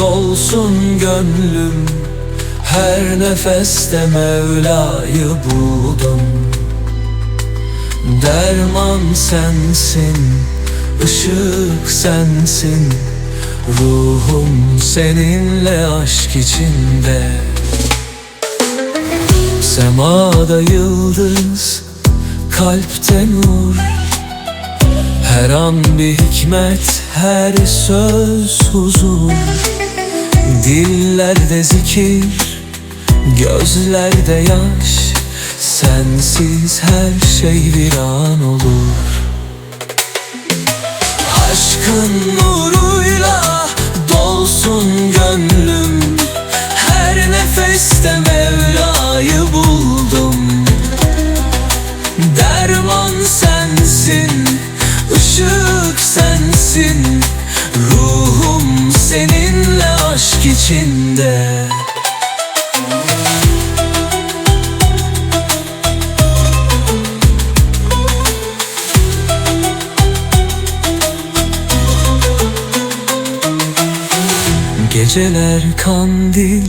dolsun gönlüm. Her nefeste Mevla'yı buldum. Derman sensin, ışık sensin. Ruhum seninle aşk içinde. Semada yıldız, kalpte nur. Her an bir hikmet, her söz huzur Dillerde zikir, gözlerde yaş. Sensiz her şey viran olur. Aşkın nuruyla dolsun gönlüm. Her nefeste Mevla'yı buldum. Derman sensin, ışık sensin. Ruhum seninle aşk içinde. Geceler kandil,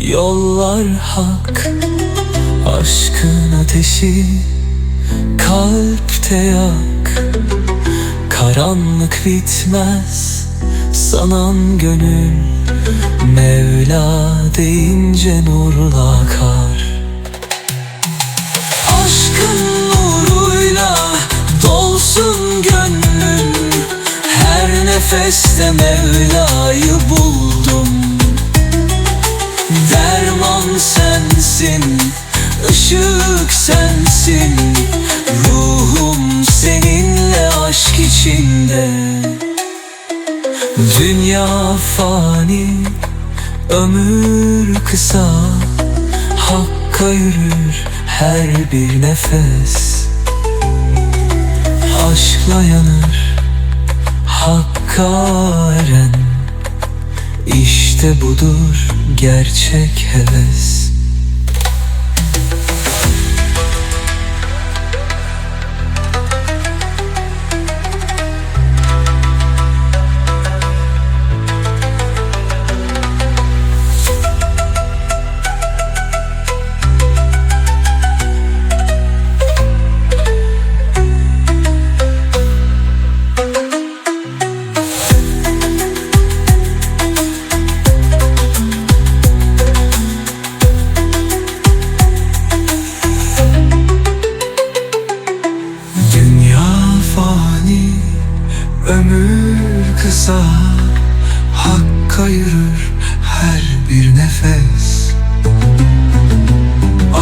yollar hak. Aşkın ateşi kalpte yak. Karanlık bitmez sanan gönül Mevla deyince nurla akar. Aşkın nuruyla dolsun gönlüm Her nefeste Mevla'yı buldum. Derman sensin, ışık sensin. Ruhum seninle aşk içinde. Dünya fani, ömür kısa Hakka yürür her bir nefes. Aşkla yanır, hakka eren. İşte budur gerçek heves Ömür kısa Hakka yürür her bir nefes.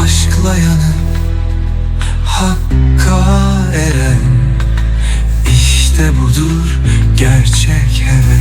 Aşkla yanıp Hakka eren İşte budur gerçek heves.